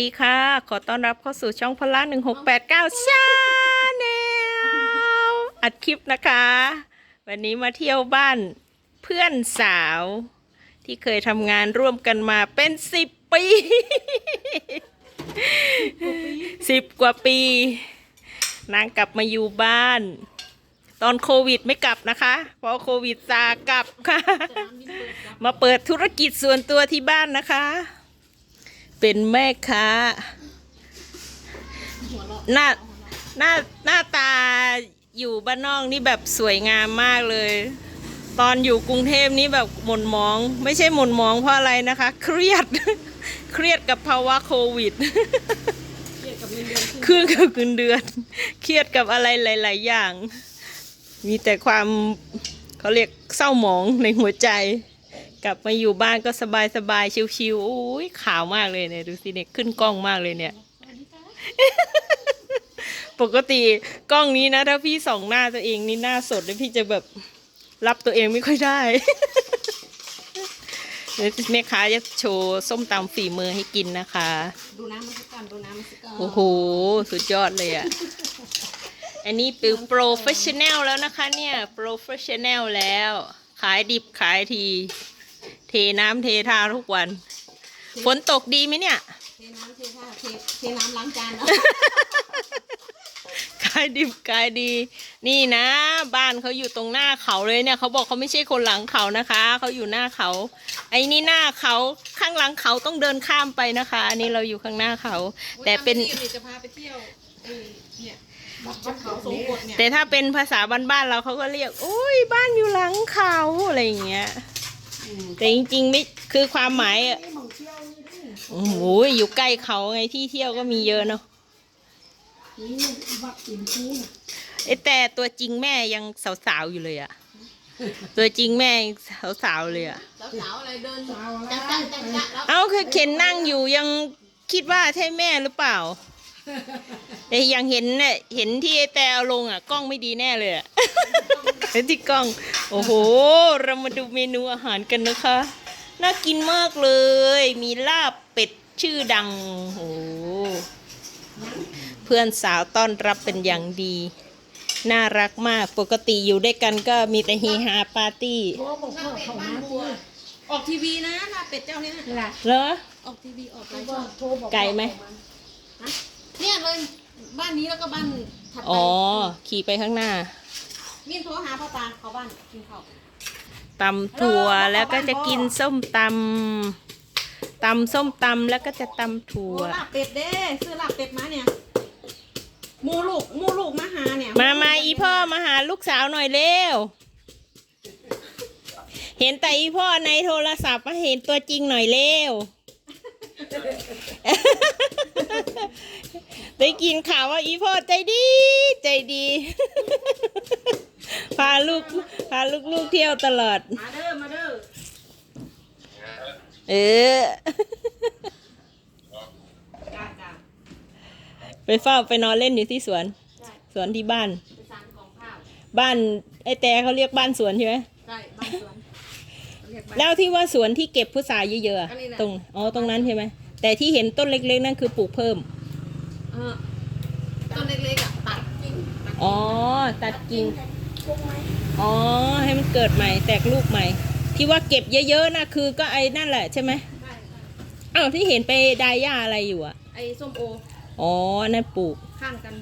ดีค่ะ ขอต้อนรับเข้าสู่ช่องพละ1689ชาแนลอัดคลิปนะคะ วันนี้มาเที่ยวบ้านเพื่อนสาว ที่เคยทำงานร่วมกันมาเป็นสิบปีสิบกว่าปี นางกลับมาอยู่บ้าน ตอนโควิดไม่กลับนะคะ เพราะโควิดซากลับค่ะ มาเปิดธุรกิจส่วนตัวที่บ้านนะคะ เป็นแม่ค้า หน้าหน้าหน้าตาอยู่บ้านนอกนี่แบบสวยงามมากเลย ตอนอยู่กรุงเทพนี่แบบหม่นมอง ไม่ใช่หม่นมองเพราะอะไรนะคะ เครียด เครียดกับภาวะโควิดเครื่องกับเงินเดือน เครียดกับอะไรหลาย ๆ อย่าง มีแต่ความเขาเรียกเศร้าหมองในหัวใจ กลับมาอยู่บ้านก็สบายสบายๆชิวๆอุ้ยขาวมากเลยเนี่ยดูสิเนี่ยขึ้นกล้องมากเลยเนี่ย ปกติกล้องนี้นะ ถ้าพี่ส่องหน้าตัวเองนี่หน้าสดเลยพี่จะแบบรับตัวเองไม่ค่อยได้เดี๋ยวแม่ค้าจะโชว์ส้มตำฝีมือให้กินนะคะ ดูน้ำมันสักก่อนดูน้ำมันสักก่อนโอ้โห สุดยอดเลยอะ อันนี้เป็นโปรเฟชชั่นแนลแล้วนะคะเนี่ย โปรเฟชชั่นแนลแล้ว ขายดิบขายทีเท น้ำเทท่าทุกวัน ฝนตกดีไหมเนี่ย เทน้ำเทท่าเทเทน้ำล้างจานเนาะขายดิบขายดี นี่นะ บ้านเขาอยู่ตรงหน้าเขาเลยเนี่ยเขาบอกเขาไม่ใช่คนหลังเขานะคะเขาอยู่หน้าเขา ไอ้นี่หน้าเขาข้างหลังเขาต้องเดินข้ามไปนะคะ อันนี้เราอยู่ข้างหน้าเขา แต่เป็นโอ้ยทำไม่ดียจะพาไปเที่ยวเออเนี่ยวัดเขาสงกดเนี่ยแต่ถ้าเป็นภาษาบ้านๆเราเขาก็เรียกโอ้ยบ้านอยู่หลังเขาอะไรอย่างเงี้ย แต่จริงๆไม่คือความหมายอะโอ้โหอยู่ใกล้เขาไงที่เที่ยวก็มีเยอะเนาะเอ้ยแต่ตัวจริงแม่ยังสาวๆอยู่เลยอะตัวจริงแม่ยังสาวๆเลยอะสาวๆอะไรเดินจักจักจักจักแล้วเอ้าคือเข็นนั่งอยู่ยังคิดว่าใช่แม่หรือเปล่า แต่ยังเห็นเนี่ยเห็นที่ไอ้แต่เอาลงอะกล้องไม่ดีแน่เลยอะเห็นที่กล้อง โอ้โห เรามาดูเมนูอาหารกันนะคะ น่ากินมากเลย มีลาบเป็ดชื่อดัง โอ้โหเพื่อนสาวต้อนรับเป็นอย่างดี น่ารักมาก ปกติอยู่ด้วยกันก็มีแต่เฮฮาปาร์ตี้ลาเป็ดบ้านบัวออกทีวีนะลาเป็ดเจ้านี่นะเหรอ ออกทีวีออกหลายช่อง ไก่ไหม ฮะ เนี่ยเลยบ้านนี้แล้วก็บ้านถัดไปอ๋อ ขี่ไปข้างหน้ามินโทรหาพ่อตาเขาบ้านกินข้าวตำถั่วแล้วก็จะกินส้มตำตำส้มตำแล้วก็จะตำถั่โอ้วลาบเป็ดเด้ซื้อลาบเป็ดมาเนี่ยหมูลูกหมูลูกมาหาเนี่ยมามาอีพ่อมาหาลูกสาวหน่อยเร็ว เห็นแต่อีพ่อในโทรศัพท์มาเห็นตัวจริงหน่อยเร็ว ได้กินข่าวว่าอีพ่อใจดี ใจดี พาลูกพาลูกๆเที่ยวตลอด มาเด้อมาเด้อเออ จ้าจ้าไปเฝ้าไปนอนเล่นอยู่ที่สวนใช่สวนที่บ้าน ไปสานกองข้าวบ้านไอ้แต่เขาเรียกบ้านสวนใช่ไหมใช่บ้านสวนเรียกบ้าน แล้วที่ว่าสวนที่เก็บพุทราเยอะๆอะอันนี้แหละตรงอ๋อตรงนั้นใช่ไหม แต่ที่เห็นต้นเล็กๆนั่นคือปลูกเพิ่ม เออต้นเล็กๆอะตัดกิ่งตัดอ๋อ ตัดกิ่งอ๋อ ให้มันเกิดใหม่ แตกลูกใหม่ ที่ว่าเก็บเยอะๆนะคือก็ไอ้นั่นแหละใช่ไหมใช่ใช่อ้าวที่เห็นไปดายหญ้าอะไรอยู่อะไอ้ส้มโออ๋อนั่นปลูก ข้างกัน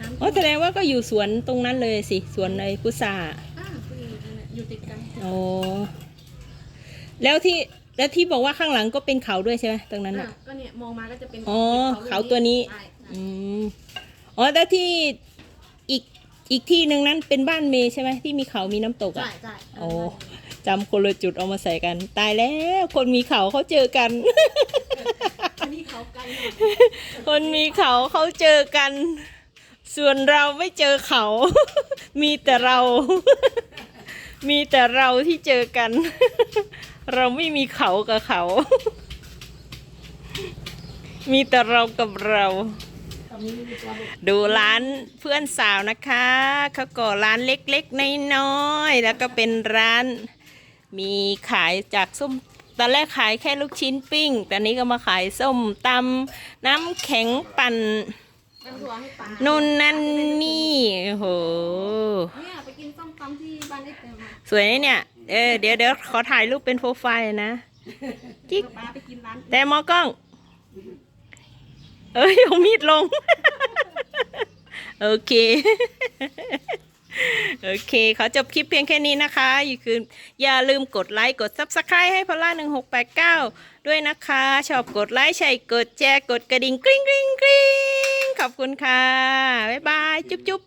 น้ำอ๋อแสดงว่าก็อยู่สวนตรงนั้นเลยสิสวนในพุทราอ่าคืออยู่นั่นแหละอยู่ติดกัน อ๋อแล้วที่ แล้วที่บอกว่าข้างหลังก็เป็นเขาด้วยใช่ไหมตรงนั้นอะ อะก็เนี่ยมองมาก็จะเป็นอ๋อป็เขาตัวนี้ ใช่ใช่อืมอ๋อแล้วที่อีกอีกที่หนึ่งนั้นเป็นบ้านเมย์ใช่ไหมที่มีเขามีน้ำตกใช่อะใช่โอ้ จำคนละจุดเอามาใส่กัน ตายแล้ว คนมีเขาเขาเจอกัน อันนี้เขาไกลหน่อยคนมีเขาเขาเจอกัน ส่วนเราไม่เจอเขา มีแต่เรา มีแต่เราที่เจอกัน เราไม่มีเขากับเขา มีแต่เรากับเรา ดูร้านเพื่อนสาวนะคะเขาก่อร้านเล็กๆน้อยๆแล้วก็เป็นร้านมีขายจากส้มตอนแรกขายแค่ลูกชิ้นปิ้ง แต่นี้ก็มาขายส้มตำน้ำแข็งปั่นเป็นถั่วให้ปลานู่นนั่นนี่โอ้โหเนี่ยไปกินส้มตำที่บ้านไอ้เต็มอะสวยนะเนี่ย เออเดี๋ยวเดี๋ยวขอถ่ายรูปเป็นโปรไฟล์นะ จิ๊กปลาไปกินร้านแต่มอกล้อง เอ้ยเอามีดลง โอเค โอเค ขอจบคลิปเพียงแค่นี้นะคะอย่าคืออย่าลืมกดไลค์กด Subscribe ให้พล่า1689ด้วยนะคะ ชอบกดไลค์ใช่กดแชร์กดกระดิ่งกริ๊งกริ๊งกริ๊งขอบคุณค่ะ บ๊ายบาย จุ๊บจุ๊บ